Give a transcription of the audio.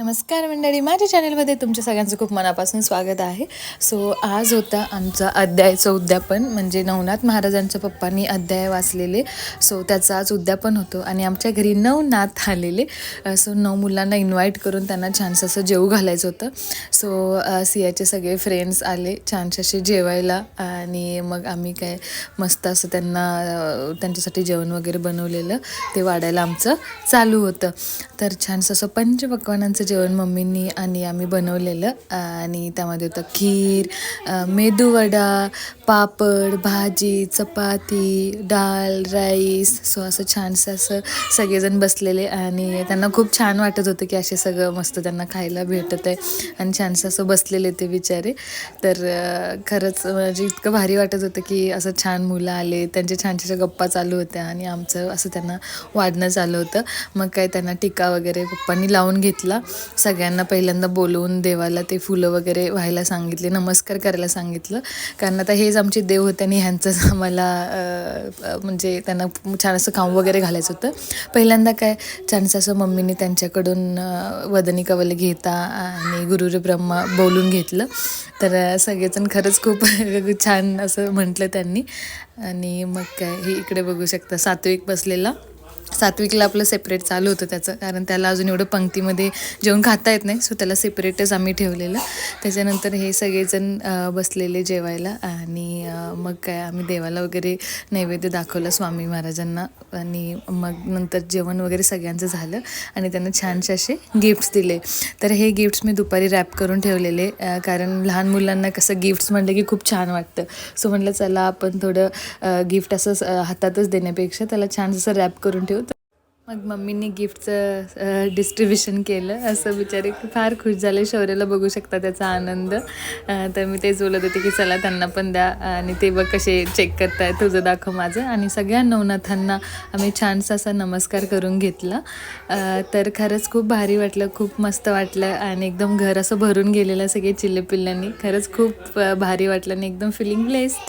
नमस्कार मंडळी माझ्या चॅनलमध्ये तुमच्या सगळ्यांचं खूप मनापासून स्वागत आहे. सो आज होता आमचा अध्यायचं उद्यापन म्हणजे नवनाथ महाराजांच्या पप्पांनी अध्याय वाचलेले. सो त्याचं आज उद्यापन होतं आणि आमच्या घरी नऊ नाथ आलेले. सो नऊ मुलांना इन्व्हाइट करून त्यांना छानसं असं जेवू घालायचं होतं. सो सियाचे सगळे फ्रेंड्स आले छानसे असे जेवायला आणि मग आम्ही काय मस्त असं त्यांना त्यांच्यासाठी जेवण वगैरे बनवलेलं ते वाढायला आमचं चालू होतं. तर छानसं असं पंचपक्वानांचं जेवण मम्मींनी आणि आम्ही बनवलेलं. आणि त्यामध्ये होतं खीर मेदूवडा पापड भाजी चपाती डाळ राईस. सो असं छानसं असं सगळेजण बसलेले आणि त्यांना खूप छान वाटत होतं की असे सगळं मस्त त्यांना खायला भेटत आहे. आणि छानसं असं बसलेले ते बिचारे. तर खरंच म्हणजे इतकं भारी वाटत होतं की असं छान मुलं आले त्यांच्या छान छान गप्पा चालू होत्या आणि आमचं असं त्यांना वाढणं चालू होतं. मग काय त्यांना टिका वगैरे पप्पांनी लावून घेतला. सगळ्यांना पहिल्यांदा बोलवून देवाला ते फुलं वगैरे व्हायला सांगितले नमस्कार करायला सांगितलं. कारण आता हेच आमचे देव होते आणि ह्यांचंच आम्हाला म्हणजे त्यांना छान असं खाऊ वगैरे घालायचं होतं. पहिल्यांदा काय छानसं असं मम्मीने त्यांच्याकडून वदनी कवल घेता आणि गुरुर ब्रह्मा बोलून घेतलं. तर सगळेजण खरंच खूप छान असं म्हटलं त्यांनी. आणि मग काय हे इकडे बघू शकता सात्विक बसलेला. सात्विकला आपलं सेपरेट चालू होतं त्याचं. कारण त्याला अजून एवढं पंक्तीमध्ये जेवण खाता येत नाही सो त्याला सेपरेटच आम्ही ठेवलेलं. त्याच्यानंतर हे सगळेजण बसलेले जेवायला आणि मग काय आम्ही देवाला वगैरे नैवेद्य दाखवलं स्वामी महाराजांना आणि मग नंतर जेवण वगैरे सगळ्यांचं झालं आणि त्यांना छानसे असे गिफ्ट्स दिले. तर हे गिफ्ट्स मी दुपारी रॅप करून ठेवलेले कारण लहान मुलांना कसं गिफ्ट्स म्हटलं की खूप छान वाटतं. सो म्हटलं चला आपण थोडं गिफ्ट असं हातातच देण्यापेक्षा त्याला छान असं रॅप करून ठेवू. मग मम्मींनी गिफ्टचं डिस्ट्रीब्युशन केलं. असं बिचारे फार खुश झाले. शौर्याला बघू शकता त्याचा आनंद. तर मी तेच बोलत होते की चला त्यांना पण द्या. आणि ते बघ कसे चेक करताय तुझं दाखव माझं. आणि सगळ्या नवनाथांना आम्ही छानसा असा नमस्कार करून घेतला. तर खरंच खूप भारी वाटलं. खूप मस्त वाटलं. आणि एकदम घर असं भरून गेलेलं सगळे चिल्लेपिल्ल्यांनी खरंच खूप भारी वाटलं आणि एकदम फिलिंग ब्लेस्ड